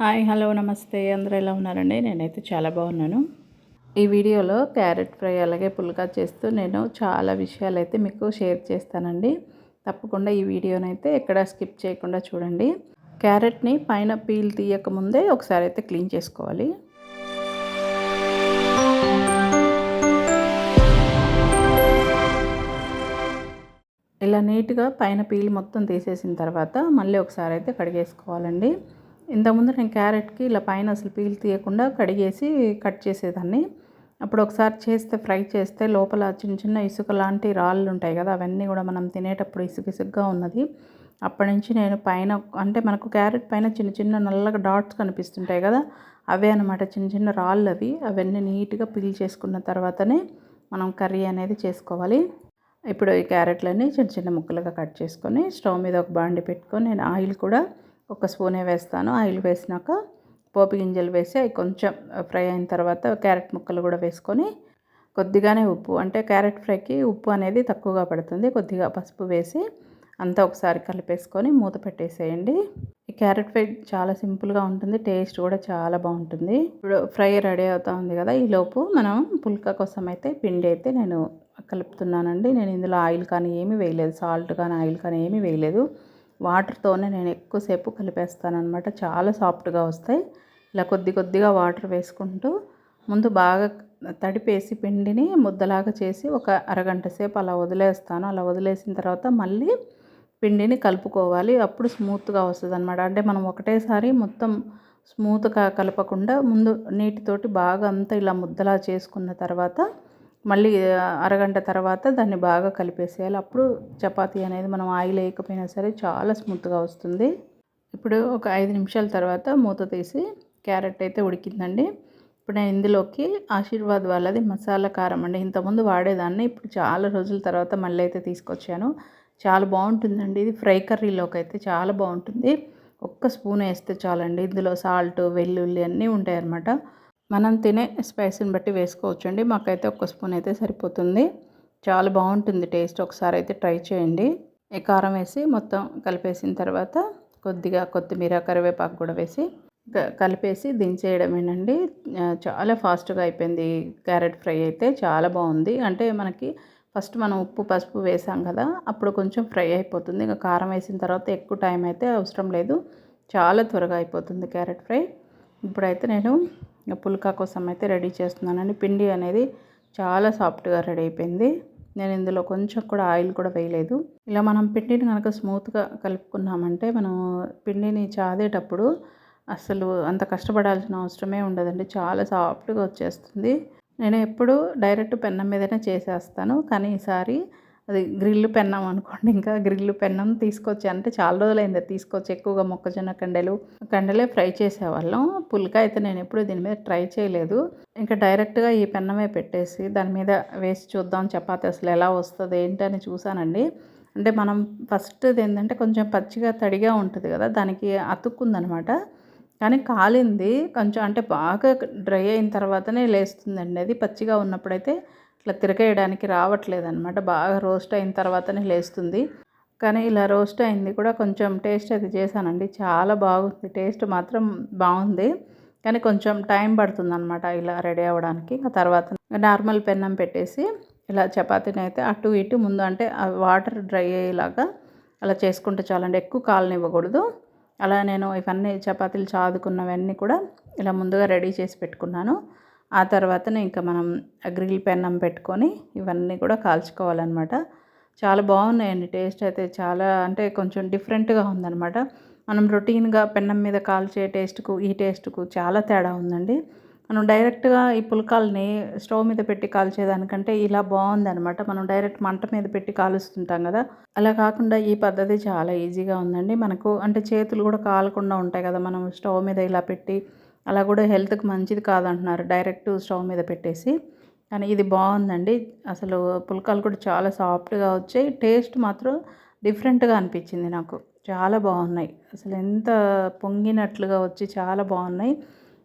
Hi hello నమస్తే. అందరూ ఎలా ఉన్నారండి? నేనైతే చాలా బాగున్నాను. ఈ వీడియోలో క్యారెట్ ఫ్రై అలాగే పుల్కా చేస్తూ నేను చాలా విషయాలు అయితే మీకు షేర్ చేస్తానండి. తప్పకుండా ఈ వీడియోనైతే ఎక్కడ స్కిప్ చేయకుండా చూడండి. క్యారెట్ని పైన పీల్ తీయక ముందే ఒకసారి అయితే క్లీన్ చేసుకోవాలి. ఇలా నీట్గా పైన పీల్ మొత్తం తీసేసిన తర్వాత మళ్ళీ ఒకసారి అయితే కడిగేసుకోవాలండి. ఇంతకుముందు నేను క్యారెట్కి ఇలా పైన అసలు పీల్ తీయకుండా కడిగేసి కట్ చేసేదాన్ని. అప్పుడు ఒకసారి చేస్తే ఫ్రై చేస్తే లోపల చిన్న చిన్న ఇసుక లాంటి రాళ్ళు ఉంటాయి కదా అవన్నీ కూడా మనం తినేటప్పుడు ఇసుకిసుగ్గా ఉన్నది. అప్పటి నుంచి నేను పైన అంటే మనకు క్యారెట్ పైన చిన్న చిన్న నల్లగా డాట్స్ కనిపిస్తుంటాయి కదా అవే అనమాట చిన్న చిన్న రాళ్ళు అవి. అవన్నీ నీట్గా పీల్ చేసుకున్న తర్వాతనే మనం కర్రీ అనేది చేసుకోవాలి. ఇప్పుడు ఈ క్యారెట్లన్నీ చిన్న చిన్న ముక్కలుగా కట్ చేసుకొని స్టవ్ మీద ఒక బాండి పెట్టుకొని నేను ఆయిల్ కూడా ఒక స్పూనే వేస్తాను. ఆయిల్ వేసినాక పోపు గింజలు వేసి అవి కొంచెం ఫ్రై అయిన తర్వాత క్యారెట్ ముక్కలు కూడా వేసుకొని కొద్దిగానే ఉప్పు అంటే క్యారెట్ ఫ్రైకి ఉప్పు అనేది తక్కువగా పడుతుంది. కొద్దిగా పసుపు వేసి అంతా ఒకసారి కలిపేసుకొని మూత పెట్టేసేయండి. ఈ క్యారెట్ ఫ్రై చాలా సింపుల్గా ఉంటుంది. టేస్ట్ కూడా చాలా బాగుంటుంది. ఇప్పుడు ఫ్రై రెడీ అవుతా ఉంది కదా ఈ లోపు మనం పుల్కా కోసం అయితే పిండి అయితే నేను కలుపుతున్నానండి. నేను ఇందులో ఆయిల్ కానీ ఏమీ వేయలేదు. సాల్ట్ కానీ ఆయిల్ కానీ ఏమీ వేయలేదు. వాటర్తోనే నేను ఎక్కువసేపు కలిపేస్తానమాట చాలా సాఫ్ట్గా వస్తాయి. ఇలా కొద్ది కొద్దిగా వాటర్ వేసుకుంటూ ముందు బాగా తడిపేసి పిండిని ముద్దలాగా చేసి ఒక అరగంట సేపు అలా వదిలేస్తాను. అలా వదిలేసిన తర్వాత మళ్ళీ పిండిని కలుపుకోవాలి. అప్పుడు స్మూత్గా వస్తుంది అనమాట అంటే మనం ఒకటేసారి మొత్తం స్మూత్గా కలపకుండా ముందు నీటితోటి బాగా అంతా ఇలా ముద్దలా చేసుకున్న తర్వాత మళ్ళీ అరగంట తర్వాత దాన్ని బాగా కలిపేసేయాలి. అప్పుడు చపాతీ అనేది మనం ఆయిల్ వేయకపోయినా సరే చాలా స్మూత్గా వస్తుంది. ఇప్పుడు ఒక ఐదు నిమిషాల తర్వాత మూత తీసి క్యారెట్ అయితే ఉడికిందండి. ఇప్పుడు నేను ఇందులోకి ఆశీర్వాద్ వాళ్ళది మసాలా కారం అండి. ఇంతకుముందు వాడేదాన్ని ఇప్పుడు చాలా రోజుల తర్వాత మళ్ళీ అయితే తీసుకొచ్చాను. చాలా బాగుంటుందండి. ఇది ఫ్రై కర్రీలోకి అయితే చాలా బాగుంటుంది. ఒక్క స్పూన్ వేస్తే చాలండి. ఇందులో సాల్ట్ వెల్లుల్లి అన్నీ ఉంటాయి అన్నమాట మనం తినే స్పైసీని బట్టి వేసుకోవచ్చండి. మాకైతే ఒక్క స్పూన్ అయితే సరిపోతుంది. చాలా బాగుంటుంది టేస్ట్. ఒకసారి అయితే ట్రై చేయండి. ఈ కారం వేసి మొత్తం కలిపేసిన తర్వాత కొద్దిగా కొత్తిమీర కరివేపాకు కూడా వేసి కలిపేసి దించేయడమేనండి. చాలా ఫాస్ట్గా అయిపోయింది క్యారెట్ ఫ్రై అయితే. చాలా బాగుంది. అంటే మనకి ఫస్ట్ మనం ఉప్పు పసుపు వేసాం కదా అప్పుడు కొంచెం ఫ్రై అయిపోతుంది. ఇంకా కారం వేసిన తర్వాత ఎక్కువ టైం అయితే అవసరం లేదు. చాలా త్వరగా అయిపోతుంది క్యారెట్ ఫ్రై. ఇప్పుడైతే నేను పుల్కా కోసం అయితే రెడీ చేస్తున్నానండి. పిండి అనేది చాలా సాఫ్ట్గా రెడీ అయిపోయింది. నేను ఇందులో కొంచెం కూడా ఆయిల్ కూడా వేయలేదు. ఇలా మనం పిండిని కనుక స్మూత్గా కలుపుకున్నామంటే మనం పిండిని చాదేటప్పుడు అసలు అంత కష్టపడాల్సిన అవసరమే ఉండదండి. చాలా సాఫ్ట్గా వచ్చేస్తుంది. నేను ఎప్పుడు డైరెక్ట్ పెన్నం మీదనే చేసేస్తాను. కానీ ఈసారి అది గ్రిల్ పెన్నం అనుకోండి ఇంకా గ్రిల్ పెన్నం తీసుకొచ్చి అంటే చాలా రోజులైంది తీసుకొచ్చి ఎక్కువగా మొక్కజొన్న కండెలు కండలే ఫ్రై చేసేవాళ్ళం. పుల్క అయితే నేను ఎప్పుడు దీని మీద ట్రై చేయలేదు. ఇంకా డైరెక్ట్గా ఈ పెన్నమే పెట్టేసి దాని మీద వేసి చూద్దాం చపాతి అసలు ఎలా వస్తుంది ఏంటని చూసానండి. అంటే మనం ఫస్ట్ది ఏంటంటే కొంచెం పచ్చిగా తడిగా ఉంటుంది కదా దానికి అతుక్కుందనమాట. కానీ కాలింది కొంచెం అంటే బాగా డ్రై అయిన తర్వాతనే లేస్తుందండి. అది పచ్చిగా ఉన్నప్పుడైతే ఇట్లా తిరగేయడానికి రావట్లేదు అనమాట బాగా రోస్ట్ అయిన తర్వాతనే లేస్తుంది. కానీ ఇలా రోస్ట్ అయింది కూడా కొంచెం టేస్ట్ అది చేశానండి. చాలా బాగుంది. టేస్ట్ మాత్రం బాగుంది. కానీ కొంచెం టైం పడుతుంది అనమాట ఇలా రెడీ అవ్వడానికి. ఆ తర్వాత నార్మల్ పెన్నం పెట్టేసి ఇలా చపాతీని అయితే అటు ఇటు ముందు అంటే వాటర్ డ్రై అయ్యేలాగా అలా చేసుకుంటే చాలండి. ఎక్కువ కాలనివ్వకూడదు. అలా నేను ఇవన్నీ చపాతీలు చాదుకున్నవన్నీ కూడా ఇలా ముందుగా రెడీ చేసి పెట్టుకున్నాను. ఆ తర్వాతనే ఇంకా మనం గ్రిల్ పెన్నం పెట్టుకొని ఇవన్నీ కూడా కాల్చుకోవాలన్నమాట. చాలా బాగున్నాయండి టేస్ట్ అయితే చాలా అంటే కొంచెం డిఫరెంట్గా ఉందన్నమాట. మనం రొటీన్గా పెన్నం మీద కాల్చే టేస్ట్కు ఈ టేస్ట్కు చాలా తేడా ఉందండి. మనం డైరెక్ట్గా ఈ పుల్కాల్ని స్టవ్ మీద పెట్టి కాల్చేదానికంటే ఇలా బాగుందనమాట మనం డైరెక్ట్ మంట మీద పెట్టి కాలుస్తుంటాం కదా. అలా కాకుండా ఈ పద్ధతి చాలా ఈజీగా ఉందండి. మనకు అంటే చేతులు కూడా కాలకుండా ఉంటాయి కదా మనం స్టవ్ మీద ఇలా పెట్టి అలా కూడా హెల్త్కి మంచిది కాదంటున్నారు. డైరెక్ట్ స్టవ్ మీద పెట్టేసి. కానీ ఇది బాగుందండి. అసలు పుల్కాలు కూడా చాలా సాఫ్ట్గా వచ్చాయి. టేస్ట్ మాత్రం డిఫరెంట్గా అనిపించింది నాకు. చాలా బాగున్నాయి. అసలు ఎంత పొంగినట్లుగా వచ్చి చాలా బాగున్నాయి.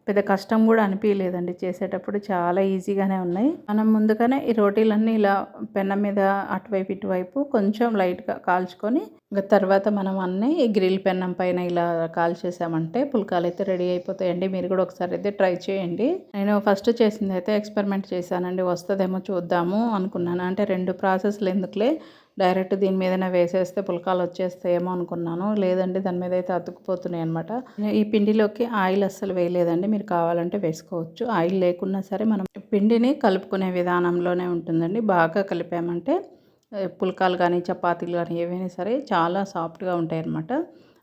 పెద్ద కష్టం కూడా అనిపించలేదండి చేసేటప్పుడు చాలా ఈజీగానే ఉన్నాయి. మనం ముందుగానే ఈ రోటీలన్నీ ఇలా పెన్న మీద అటువైపు ఇటువైపు కొంచెం లైట్గా కాల్చుకొని ఇంకా తర్వాత మనం అన్నీ ఈ గ్రిల్ పెన్నం పైన ఇలా కాల్చేసామంటే పుల్కాలు అయితే రెడీ అయిపోతాయండి. మీరు కూడా ఒకసారి అయితే ట్రై చేయండి. నేను ఫస్ట్ చేసింది అయితే ఎక్స్పెరిమెంట్ చేశానండి. వస్తుందేమో చూద్దాము అనుకున్నాను. అంటే రెండు ప్రాసెస్లు ఎందుకులే? డైరెక్ట్ దీని మీదనే వేసేస్తే పుల్కాలు వచ్చేస్తాయేమో అనుకున్నాను. లేదండి దాని మీద అయితే అతుక్కుపోతున్నాయి అనమాట ఈ పిండిలోకి ఆయిల్ అస్సలు వేయలేదండి. మీరు కావాలంటే వేసుకోవచ్చు. ఆయిల్ లేకున్నా సరే మనం పిండిని కలుపుకునే విధానంలోనే ఉంటుందండి. బాగా కలిపామంటే పుల్కాలు కానీ చపాతీలు కానీ ఏవైనా సరే చాలా సాఫ్ట్గా ఉంటాయి అన్నమాట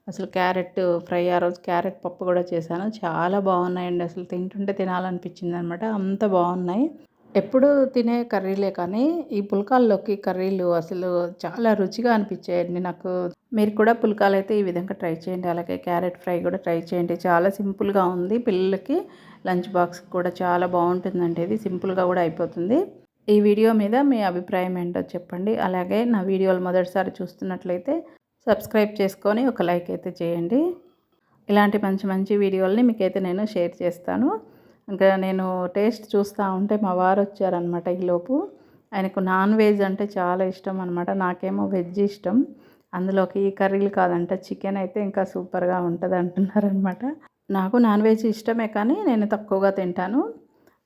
అసలు క్యారెట్ ఫ్రై ఆ రోజు క్యారెట్ పప్పు కూడా చేశాను. చాలా బాగున్నాయండి. అసలు తింటుంటే తినాలనిపించింది అనమాట అంత బాగున్నాయి. ఎప్పుడు తినే కర్రీలే కానీ ఈ పుల్కాల్లోకి కర్రీలు అసలు చాలా రుచిగా అనిపించాయండి నాకు. మీరు కూడా పుల్కాలు అయితే ఈ విధంగా ట్రై చేయండి. అలాగే క్యారెట్ ఫ్రై కూడా ట్రై చేయండి. చాలా సింపుల్గా ఉంది. పిల్లలకి లంచ్ బాక్స్ కూడా చాలా బాగుంటుందండి. ఇది సింపుల్గా కూడా అయిపోతుంది. ఈ వీడియో మీద మీ అభిప్రాయం ఏంటో చెప్పండి. అలాగే నా వీడియోలు మొదటిసారి చూస్తున్నట్లయితే సబ్స్క్రైబ్ చేసుకొని ఒక లైక్ అయితే చేయండి. ఇలాంటి మంచి మంచి వీడియోలని మీకైతే నేను షేర్ చేస్తాను. ఇంకా నేను టేస్ట్ చూస్తూ ఉంటే మా వారు వచ్చారనమాట ఈలోపు. ఆయనకు నాన్ వెజ్ అంటే చాలా ఇష్టం అనమాట నాకేమో వెజ్ ఇష్టం. అందులోకి కర్రీలు కాదంట చికెన్ అయితే ఇంకా సూపర్గా ఉంటుంది అంటున్నారనమాట నాకు నాన్ వెజ్ ఇష్టమే కానీ నేను తక్కువగా తింటాను.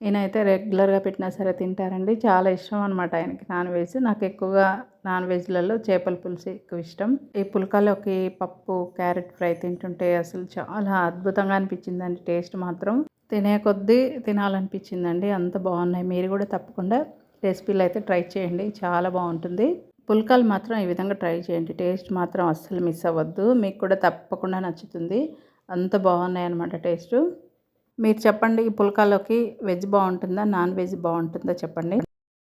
ఈయనైతే రెగ్యులర్గా పెట్టినా సరే తింటారండి. చాలా ఇష్టం అనమాట ఆయనకి నాన్ వెజ్. నాకు ఎక్కువగా నాన్ వెజ్లలో చేపల పులుసు ఎక్కువ ఇష్టం. ఈ పుల్కాలోకి పప్పు క్యారెట్ ఫ్రై తింటుంటే అసలు చాలా అద్భుతంగా అనిపించిందండి టేస్ట్ మాత్రం. తినే కొద్దీ తినాలనిపించిందండి. అంత బాగున్నాయి. మీరు కూడా తప్పకుండా రెసిపీలు అయితే ట్రై చేయండి. చాలా బాగుంటుంది. పుల్కాలు మాత్రం ఈ విధంగా ట్రై చేయండి. టేస్ట్ మాత్రం అస్సలు మిస్ అవ్వద్దు. మీకు కూడా తప్పకుండా నచ్చుతుంది. అంత బాగున్నాయి అనమాట టేస్ట్. మీరు చెప్పండి ఈ పుల్కాలోకి వెజ్ బాగుంటుందా నాన్ వెజ్ బాగుంటుందా చెప్పండి.